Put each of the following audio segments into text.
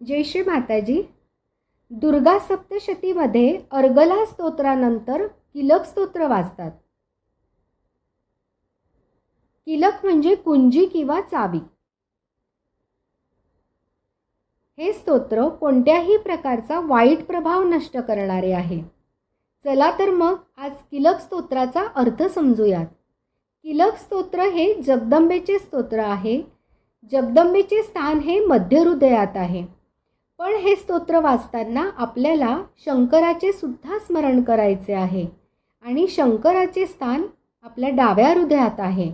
जय श्री माताजी. दुर्गा सप्तशतीमध्ये अर्गला स्तोत्रानंतर किलक स्तोत्र वाचतात किलक म्हणजे कुंजी किंवा चावी. हे स्तोत्र कोणत्याही प्रकारचा वाईट प्रभाव नष्ट करणारे आहे. चला तर मग आज किलक स्तोत्राचा अर्थ समजूयात. किलक स्तोत्र हे जगदंबेचे स्तोत्र आहे. जगदंबेचे स्थान हे मध्य हृदयात आहे. पण हे स्तोत्र वाचताना आपल्याला शंकराचे सुद्धा स्मरण करायचे आहे. आणि शंकराचे स्थान आपल्या डाव्या हृदयात आहे.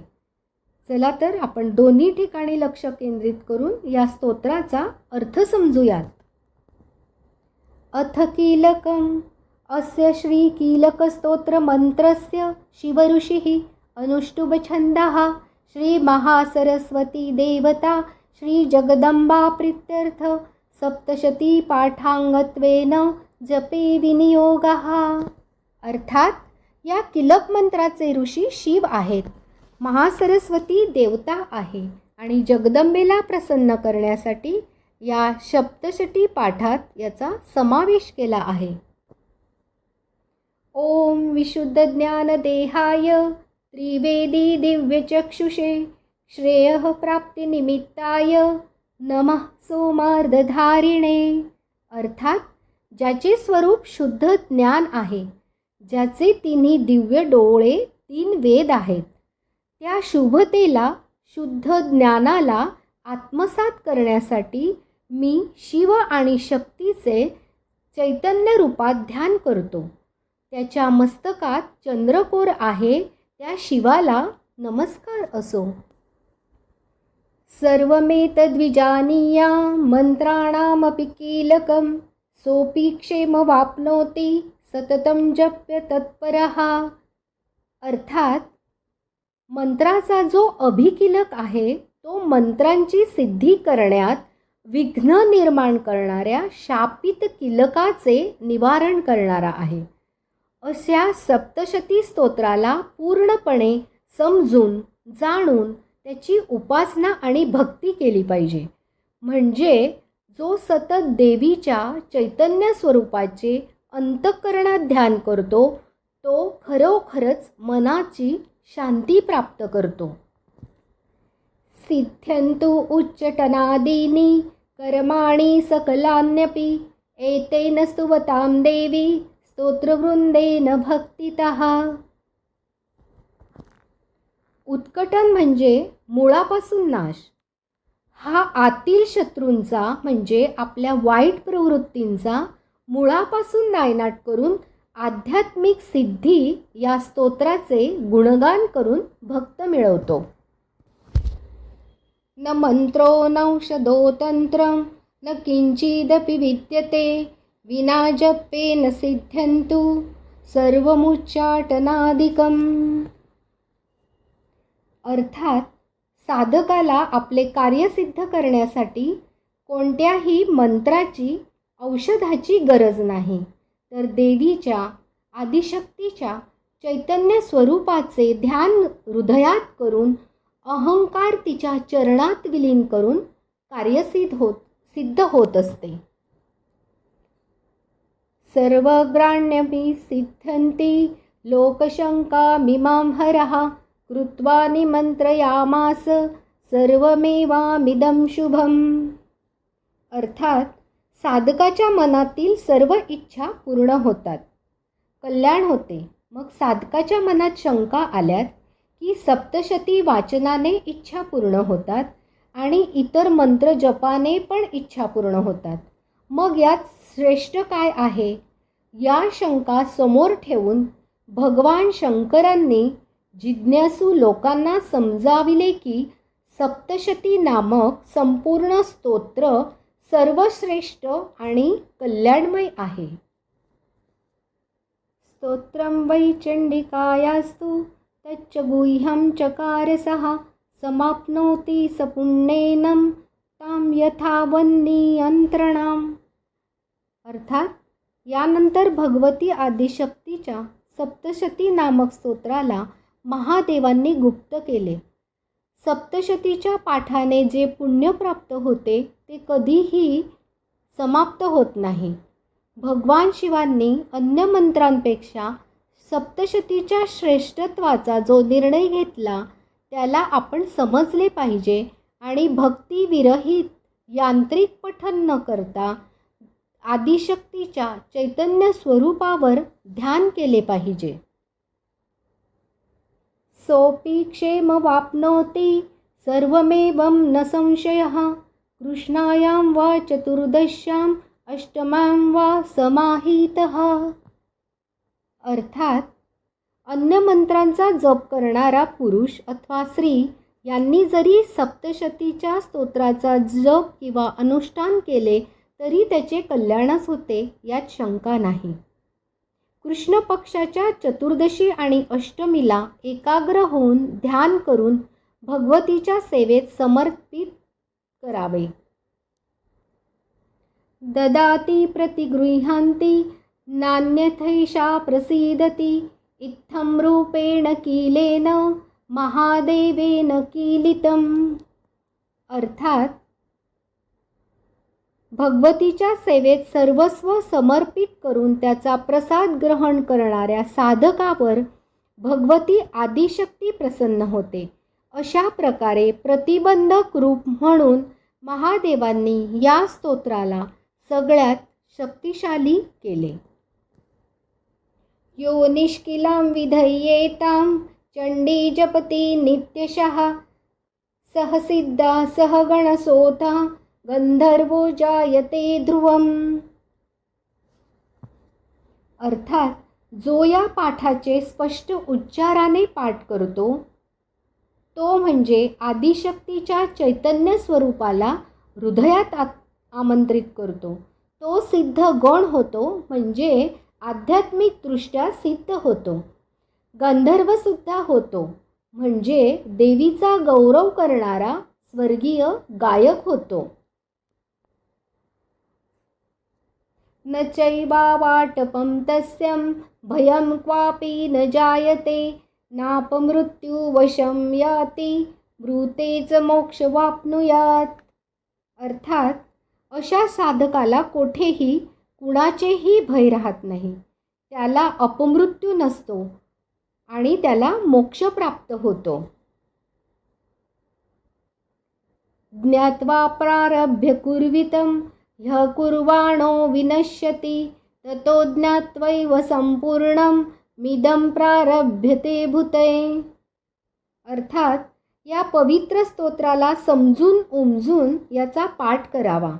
चला तर आपण दोन्ही ठिकाणी लक्ष केंद्रित करून या स्तोत्राचा अर्थ समजूयात. अथ कीलकं अस्य श्रीकीलकस्तोत्रमन्त्रस्य शिवऋषिः अनुष्टुभछन्दः श्रीमहासरस्वती देवता श्रीजगदम्बा प्रीत्यर्थ सप्तशतीपाठाङ्गत्वेन जपे विनियोगः. अर्थात या किलक मंत्राचे ऋषी शिव आहेत. महासरस्वती देवता आहे आणि जगदंबेला प्रसन्न करण्यासाठी या सप्तशती पाठात याचा समावेश केला आहे. ओम विशुद्ध ज्ञानदेहाय त्रिवेदी दिव्यचक्षुषे श्रेयः प्राप्तिनिमित्ताय नमः सोमार्धधारिणे अर्थात ज्याचे स्वरूप शुद्ध ज्ञान आहे ज्याचे तिन्ही दिव्य डोळे तीन वेद आहेत त्या शुभतेला शुद्ध ज्ञानाला आत्मसात करण्यासाठी मी शिव आणि शक्तीचे चैतन्य रूपात ध्यान करतो. त्याच्या मस्तकात चंद्रकोर आहे त्या शिवाला नमस्कार असो. सर्वमेतद्विजानीया मंत्राणामपि कीलकं सोऽपि क्षेमवाप्नोति सततं जप्य तत्परः। अर्थात मंत्राचा जो अभिकिलक आहे तो मंत्रांची सिद्धी करण्यात विघ्न निर्माण करणाऱ्या शापित किलकाचे निवारण करणारा आहे। अशा सप्तशती स्तोत्राला पूर्णपणे समजून जाणून त्याची उपासना आणि भक्ती केली पाहिजे. म्हणजे जो सतत देवीच्या चैतन्य स्वरूपाचे अंतःकरणात ध्यान करतो तो खरोखरच मनाची शांती प्राप्त करतो. सिद्ध्यंतु उच्चटनादिनी कर्माणि सकलान्यपि एतेन स्तुवतां देवी स्तोत्रवृंदेन भक्तितः। उत्कटन म्हणजे मुळापासून नाश. हा आतील शत्रूंचा म्हणजे आपल्या वाईट प्रवृत्तींचा मुळापासून नायनाट करून आध्यात्मिक सिद्धी या स्तोत्राचे गुणगान करून भक्त मिळवतो. न मंत्रो नौषधो तंत्र न किंचिदपि विद्यते विना जपेन सिद्ध्यंतु सर्वमुच्चाटनादिकम्. अर्थात साधकाला आपले कार्य सिद्ध करण्यासाठी कोणत्याही मंत्राची औषधाची गरज नाही. तर देवीच्या आदिशक्तीच्या चैतन्य स्वरूपाचे ध्यान हृदयात करून अहंकार तिच्या चरणात विलीन करून कार्यसिद्ध होत सिद्ध होत असते. सर्वग्राण्यबी सिद्धंती लोकशंका लोकशङ्कामिमां हरः कृत्वा निमंत्रयामास सर्वमेवामिदं शुभम. अर्थात साधकाच्या मनातील सर्व इच्छा पूर्ण होतात. कल्याण होते. मग साधकाच्या मनात शंका आल्यात की सप्तशती वाचनाने इच्छा पूर्ण होतात आणि इतर मंत्र जपाने पण इच्छा पूर्ण होतात. मग यात श्रेष्ठ काय आहे? या शंका समोर ठेवून भगवान शंकरांनी जिज्ञासू लोकांना समजाविले की सप्तशती नामक संपूर्ण स्तोत्र सर्वश्रेष्ठ आणि कल्याणमय आहे. स्तोत्रं वै चण्डिकायास्तु तच्च गुह्यं चकारसः समाप्नोति स पुण्येनं तां यथा वन्नियंत्रणाम अर्थात यानंतर भगवती आदिशक्तीच्या सप्तशती नामक स्तोत्राला महादेवांनी गुप्त केले. सप्तशतीच्या पाठाने जे पुण्य प्राप्त होते ते कधीही समाप्त होत नाही. भगवान शिवांनी अन्य मंत्रांपेक्षा सप्तशतीच्या श्रेष्ठत्वाचा जो निर्णय घेतला त्याला आपण समजले पाहिजे आणि भक्तिविरहित यांत्रिक पठन न करता आदिशक्तीच्या चैतन्य स्वरूपावर ध्यान केले पाहिजे. सोपी क्षेम वाप्नोति सर्वमेवं न संशयः। कृष्णायां वा चतुर्दश्याम् अष्टमां वा समाहितः। अर्थात अन्य मंत्रांचा जप करणारा पुरुष अथवा स्त्री यांनी जरी सप्तशतीच्या स्तोत्राचा जप किंवा अनुष्ठान केले तरी त्याचे कल्याणच होते यात शंका नाही. कृष्ण पक्षाच्या चतुर्दशी आणि अष्टमीला एकाग्र होऊन ध्यान करून भगवतीच्या सेवेत समर्पित करावे. ददाती प्रतिगृह्णान्ति नान्यथैषा प्रसीदती इत्थं रूपेण कीलेन महादेवेन कीलितम्. अर्थात भगवतीच्या सेवेत सर्वस्व समर्पित करून त्याचा प्रसाद ग्रहण करणाऱ्या साधकावर भगवती आदिशक्ती प्रसन्न होते. अशा प्रकारे प्रतिबंधक रूप म्हणून महादेवांनी या स्तोत्राला सगळ्यात शक्तिशाली केले. यो निष्किलां विधयेतां चंडी जपती नित्यशः सहसिद्धा सहगणसोता गंधर्वो जायते ध्रुवम. अर्थात जो या पाठाचे स्पष्ट उच्चाराने पाठ करतो तो म्हणजे आदिशक्तीच्या चैतन्य स्वरूपाला हृदयात आ आमंत्रित करतो. तो सिद्ध गण होतो म्हणजे आध्यात्मिकदृष्ट्या सिद्ध होतो. गंधर्वसुद्धा होतो म्हणजे देवीचा गौरव करणारा स्वर्गीय गायक होतो. न चैवावाटपं तस्यं भयं क्वापि न जायते। नापमृत्युवशं याति मृतेच मोक्ष वापनुयात अर्थात अशा साधकाला कोठेही कुणाचेही भय राहत नाही. त्याला अपमृत्यू नसतो आणि त्याला मोक्ष प्राप्त होतो. ज्ञात्वा प्रारभ्य कुर्वितं ह्य कुर्वाणो विनश्यति ततो ज्ञात्वैव संपूर्णं मिदं प्रारभ्यते भूते। अर्थात या पवित्र स्तोत्राला समजून उमजून याचा पाठ करावा.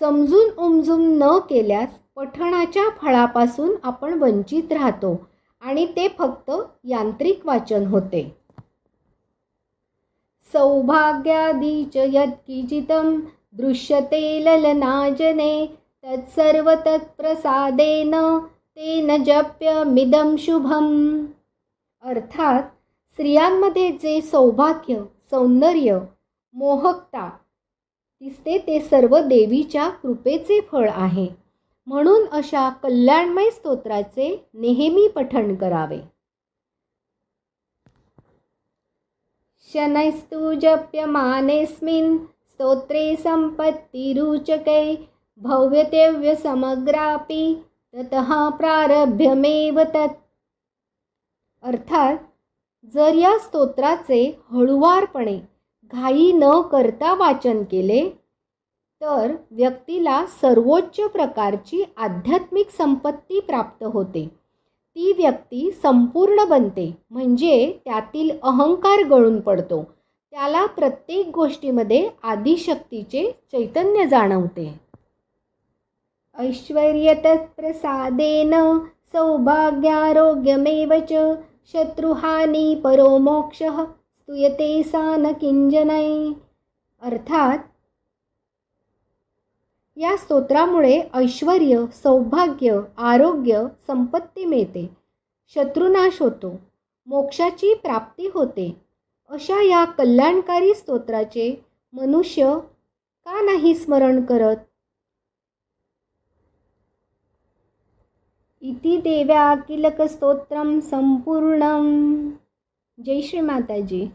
समजून उमजून न केल्यास पठणाच्या फळापासून आपण वंचित राहतो आणि ते फक्त यांत्रिक वाचन होते. सौभाग्यादी च यत्किचितं दृश्यते ललनाजने तत्सर्व तत्प्रसादेन तेन जप्यमिदं शुभम. अर्थात स्त्रियांमध्ये जे सौभाग्य सौंदर्य मोहकता दिसते ते सर्व देवीच्या कृपेचे फळ आहे. म्हणून अशा कल्याणमय स्तोत्राचे नेहमी पठण करावे. शनैस्तु जप्यमानेस्मिन् स्तोत्रे सम्पत्तिरुचकै भव्यतेव्यसमग्रापि ततः प्रारभ्यमेव तत्। अर्थात जर या स्तोत्राचे हळुवारपणे घाई न करता वाचन केले तर व्यक्तीला सर्वोच्च प्रकारची आध्यात्मिक संपत्ती प्राप्त होते. ती व्यक्ती संपूर्ण बनते म्हणजे त्यातील अहंकार गळून पडतो. त्याला प्रत्येक गोष्टीमध्ये आदिशक्तीचे चैतन्य जाणवते. ऐश्वर्यतत्प्रसादेन सौभाग्यारोग्यमेव च शत्रुहानी परो मोक्ष स्तुयते सा न अर्थात या स्तोत्रामुळे ऐश्वर सौभाग्य आरोग्य संपत्ती मिळते. शत्रुनाश होतो. मोक्षाची प्राप्ती होते. अशा या कल्याणकारी स्तोत्राचे मनुष्य का नाही स्मरण करत? इति देव्या किलक स्तोत्रम जय श्री माताजी.